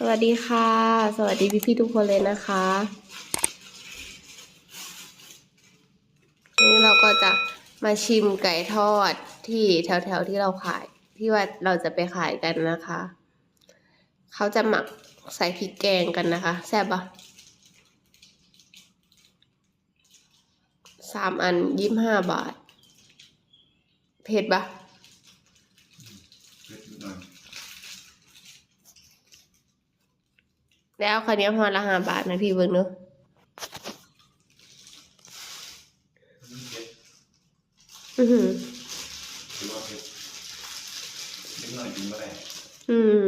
สวัสดีค่ะ สวัสดีพี่พี่ๆทุกคนเลยนะคะวันนี้เราก็จะมาชิมไก่ทอดที่แถวๆที่เราขาย ที่ว่าเราจะไปขายกันนะคะ เขาจะหมักใส่พริกแกงกันนะคะ แซ่บปะสามอันยี่สิบห้าบาท เผ็ดปะ เล็กหน่อย แล้วคันนี้พอละห้าบาทนะพี่เบิ้งเนอะอือหืออืม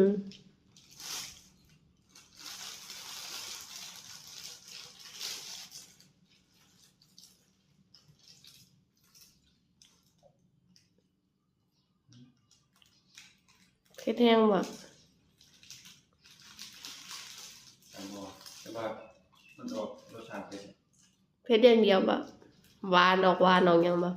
เผ็ดแห้งบ่ต่ ว่าแต่ว่ามันออกรสชาติเป็นเผ็ดอย่างเดียวบ่หวานออกหวานออกหยังบ่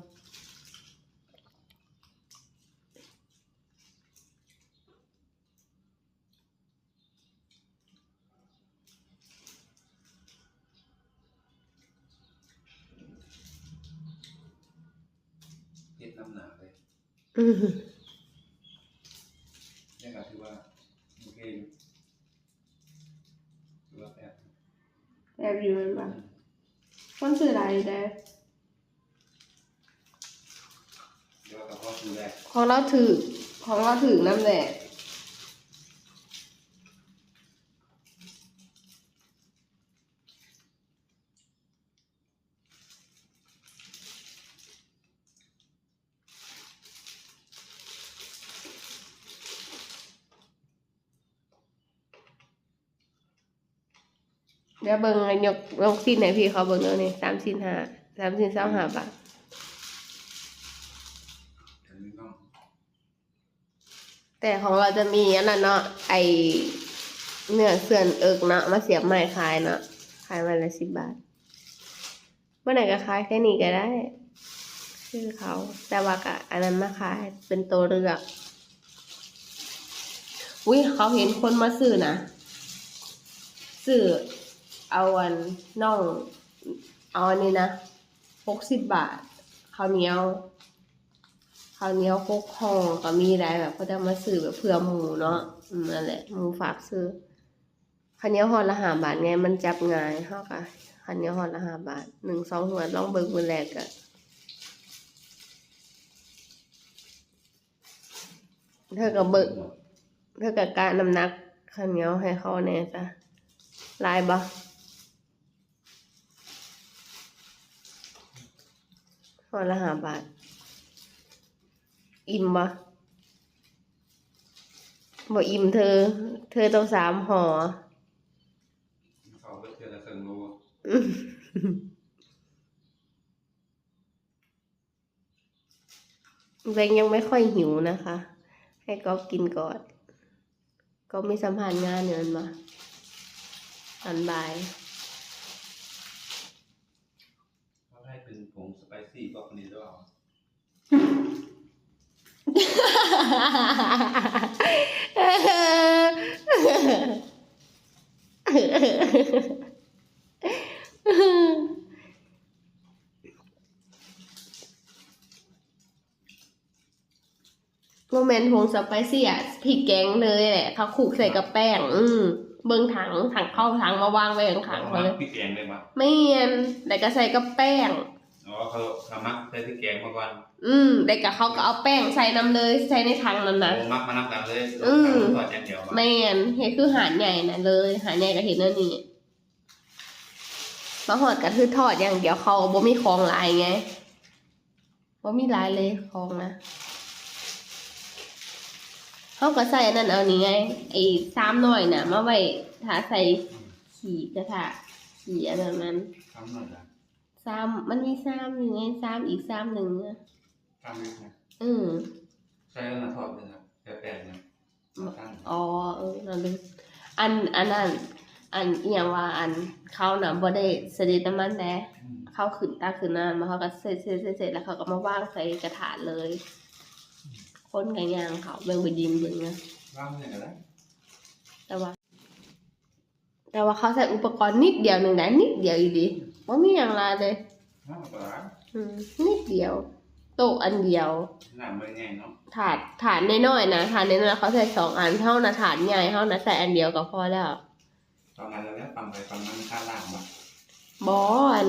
เผ็ดน้ำหนาเลย อือหือ นี่ก็ถือว่าโอเคอยู่ถือว่าแซ่บ แบบอยู่มันบ่คนซื้อหลายได้เดี๋ยวกับพ่อคือแรกของเราถือของเราถือน้ำแหละ เดี๋ยวเบิ่งอันยกยกสิ้นไหนพี่เขาเบิ่งเอานี่สามสิ้นห้าสามสิ้นเศร้าห้าบาทแต่ของเราจะมีอันนั้นเนาะไอเนื้อเสื่อนเอิกเนาะมาเสียบไม้ขายเนาะขายวันละสิบบาทเมื่อไหร่ก็ขายแค่นี้ก็ได้ชื่อเขาแต่ว่ากะอันนั้นมาขายเป็นตัวเลือกอุ้ยเขาเห็นคนมาซื้อนะซื้อ เอาอันน่องเอาอันนี้นะหกสิบบาทข้าวเหนียวข้าวเหนียวโคกห่อก็มีได้แบบเขาจะมาซื้อแบบเผื่อหมูเนาะอืมนั่นแหละหมูฝากซื้อข้าวเหนียวห่อละห้าบาทไงมันจับง่ายเฮาก็ข้าวเหนียวห่อละห้าบาทหนึ่งสองหัวลองเบิ่งมื้อแรกก็เธอก็เบิ่งเธอก็กะน้ำหนักข้าวเหนียวให้เขาแน่จ้ะลายบ่ ห่อละห้าบาท อิ่มบ่บ่อิ่มเธอ เธอต้องสามห่อเขาก็เจอละเซิงโลแบงยังไม่ค่อยหิวนะคะ ให้ก็กินก่อน ก็มีสัมพันธ์งานเนินมาตอนบ่าย เขาให้เป็นผงสไป ซี่บอกคนนี้ด้วยเอาโมเมนต์ผงสไปซี่อะพริกแกงเลยแหละเขาขูกใส่กับแป้ง อืมเบิ่งถังถังเข้าถังมาวางไว้ข้างๆเขาเลยพริกแกงเลยมั้ยไม่เนียนแต่ก็ใส่กับแป้ง อ๋อเขาเขามักใส่พริกแกงมาก่อนอืมแต่ก็เขาก็เอาแป้งใส่น้ำเลยใส่ในถังนั้นนะ โอ้มักมานับกันเลยอืม ทอดอย่างเดียวแม่นเห็นคือหาดใหญ่น่ะเลย หาดใหญ่ก็เห็นนั่นนี่มาหอดกระทือทอดอย่างเดียวเขาบ่มีของหลายไงบ่มีหลายเลยของนะเขาก็ใส่อันนั้นเอานี่ไงไอ้ซ้ำหน่อยน่ะมาไว้ถ้าใส่ขี่กระทะขี่อันนั้นมันทำหน่อยนะ ซ้ำมันมีซ้ำอยู่ไงซ้ำอีกซ้ำหนึ่งอะทำเลยนะอืมใช้แล้วทอดเลยนะแป้งนะตั้งอ๋อเออนั่นเลยอันอันนั้นอันเอียงว่าอันเขาน่ะบ่ได้เสด็จน้ำมันแหน่อืมเขาขึ้นตาขึ้นนานมาเขาก็เสร็จเสร็จเสร็จเสร็จแล้วเขาก็มาวางใส่กระถางเลย คนกันยางเขาเบิ่งไปยิงเบิ่งนะว่างเนี่ยก็ได้แต่ว่า แต่ว่าเขาใส่อุปกรณ์นิดเดียวหนึ่งนะนิดเดียวอีดี ว่ามีอย่างไรเลยน่าปลาอืมนิดเดียว โต๊ะอันเดียวหน้าไม่ง่ายเนาะถาดถาดน้อยๆนะถาดน้อยๆเขาใส่สองอันเท่านะถาดใหญ่เท่านะใส่อันเดียวก็พอแล้วตอนนั้นแล้วฟังไปฟังมันค่าล่างบ่บออัน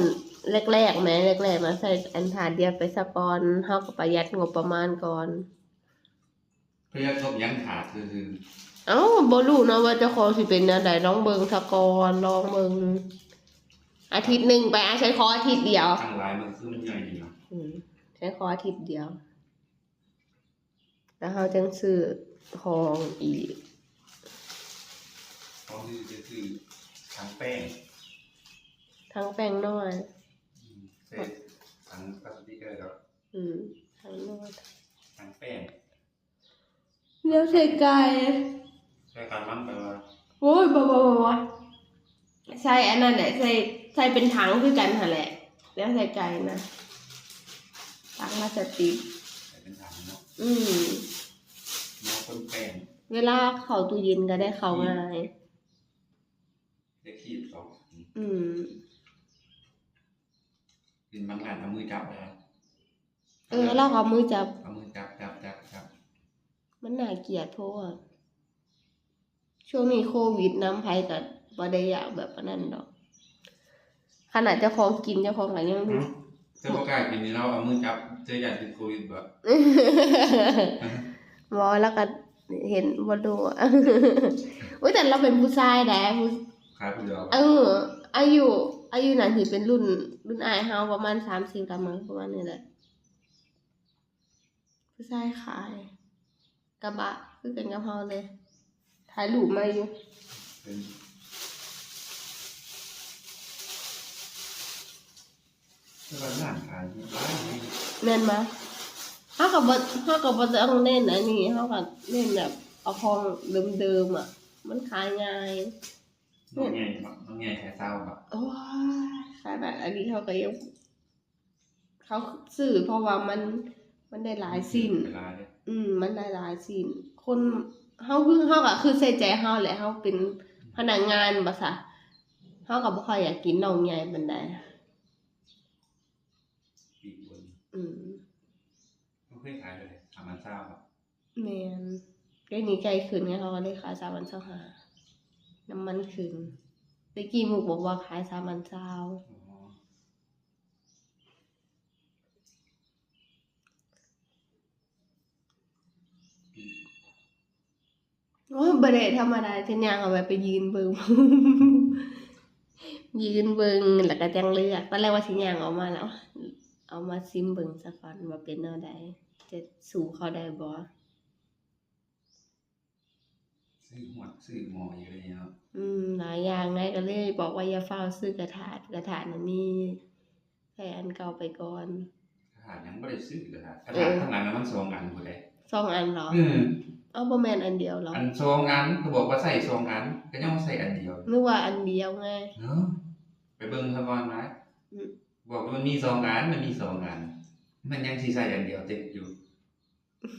แรกๆแหม้แรกๆมาใส่อันถาดเดียวไปสะก่อนเฮาก็ประหยัดงบประมาณก่อน เพื่อทบยังขาดคือคือเอ้าบ่รู้เนาะว่าเจ้าของสิเป็นแนวใดลองเบิ่งสะก่อนลองเบิ่ง อาทิตย์หนึงไปอาใช้คออาทิตย์เดียวทางลายมันคือมันใหญ่ดีเนาะอืมใช้คออาทิตย์เดียว แล้วเขาจังซื้อของอีกเพราะที่จะคือทางแป้งทั้งแป้งน้อย อืมเศษทางพลาสติกอะไรก็อืมทั้งน้อยทางแป้งเลี้ยวใส่ไก่แค่การมันไปว่า โอ้ยบ่บ่บ่บ่ใส่อันนั้นแหละใส่ ใส่เป็นถังคือกันหั่นแหละ แล้วใส่ไก่นะถังพลาสติกใส่เป็นถังเนาะอืมเนาะคนแป้งเวลาเข้าตู้เย็นก็ได้เข้าง่าย ได้ขีดสองถังอืม กินบางงานเอามือจับเลยเออเราเอามือจับ เอามือจับจับจับจับมันน่าเกลียดเพราะว่าช่วงนี้โควิดน้ำไผกับบ่ได้อยากแบบอันนั้นดอก ขนาดเจ้าของกินเจ้าของก็ยังเจ้าบ่กล้ากินนี่เราเอามือจับเจออยากติดโควิดบ่บอแล้วก็เห็นบ่ดูอะอุ้ยแต่เราเป็นผู้ชายแด้ผู้ขายผู้เดียวเอออายุอายุนั้นสิเป็นรุ่น รุ่นอายเฮาประมาณ30ละมั้งประมาณนี้แหละผู้ชายขาย กระบะคือกันกับเฮาเลยถ่ายรูปมาอยู่ เป็นแล้ วก็ร้านขายที่ร้านนี้แม่นบ่เฮาก็บ่เฮาก็บ่ต้องเน้นอันนี้เฮาก็เน้นแบบเอาของเดิมๆอะ มันขายง่ายน้องใหญ่บ่น้องใหญ่แค่เศร้าบ่โอ้ยขนาดอันนี้เขาก็ยังเขาซื้อเพราะว่ามันมันได้หลายสิ้นเวลาเนี่ยอืม มันได้หลายสิ้นคนเฮาคือเฮาก็คือใส่ใจเฮาแหละเฮาเป็นพนักงานบ่ซะเฮาก็บ่ค่อยอยากกินน่องใหญ่ปานใด ปี กบนอืมก็เคยขายเลยทำมันเศร้าบ่แม่นเดี๋ยวนี้ใกล้ขึ้นไงเขาก็เลยขาย3วัน25น้ำมันขึ้นตะกี้หมูบอกว่าขาย3วัน20อ๋อโอ้ยบ่ได้ธรรมดาฉันยังเอาไว้ไปยืนเบิ่งยืนเบิ่งแล้วก็จังเลือกตอนแรกว่าสิย่างเออกมาแล้ว เอามาซิมเบิ่งซะก่อนว่าเป็นแนวใดจะสู่เขาได้บ่ซื้อหวดซื้อหมออยู่เลยเนาะอืมหลายอย่างไงก็เลยบอกว่าอย่าเฝ้าวซื้อกระถาดกระถาดน่ะมีแค่อันเก่าไปก่อนกระถางยังไม่ได้ซื้อกระถางกระเอถางอข้างหลังนั้นมันสองอันหมดเลยสองอันเหรออืมเอาบ่แม่นอันเดียวเหรออันสองอันก็บอกว่าใส่สองอันก็ยังว่าใส่อันเดียวนึกว่าอันเดียวไงเนาะไปเบิ่งซะก่อนนะอืม บอกว่ามันมีสองอันมันมีสองอันมันยังสิใส่อันเดียวติดอยู่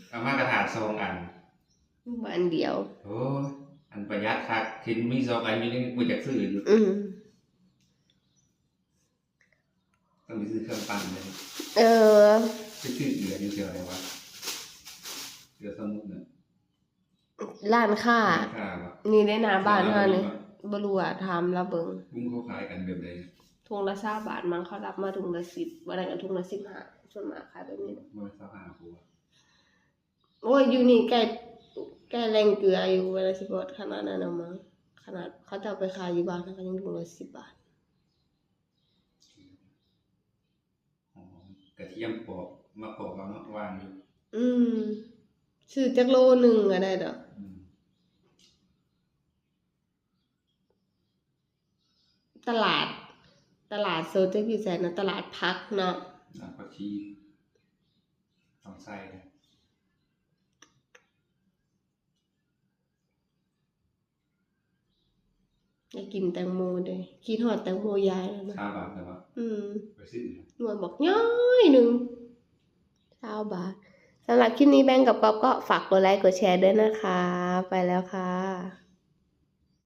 เอามากระถางสองอันนึกว่าอันเดียว โอ้ยอันประหยัดคักเห็นมีสองอันอยู่นี่บ่อยากซื้ออยู่อืมต้องไปซื้อเครื่องปั้นเลยเออไปซื้อเกลืออยู่เกลืออะไรวะเกลือสมุนน่ะร้านค้าค่าว่ะนี่ได้หน้าบ้านเฮานี่บ่รู้ว่าถามแล้วเบิ่งบุ้งเขาขายกันแบบใด ถุงละสาบาทมั้งเขารับมาถุงละสิบวันนั้นก็ถุงละสิบห้าส่วนมากขายแบบนี้นะบ่ได้สักห้าปัวโอ้ยอยู่นี่ใกล้ใกล้แรงเกลืออยู่เวลาสิบาทขนาดนั้นเอามั้งขนาดเขาจะเอาไปขายอยู่บ้านเขาก็ยังถุงละสิบบาทหอมกระเทียมปอกมาปอกเอาเนาะวางอยู่อืมซื้อจักโลหนึ่งก็ได้ดอกอืมตลาด ตลาดโซเจอร์พิเศษนะตลาดพักเนาะน้ำผักชีต้องใส่เลยอยากกินแตงโมเลยคิดฮอดแตงโมยายแล้วนะข้าวบาทแต่ว่าอืมไปซื้อหน่วยบอกย้อยหนึ่งเช้าบาทสำหรับคลิปนี้แบงก์กับก๊อฟก็ฝากกดไลค์กดแชร์ด้วยนะคะ ไปแล้วค่ะ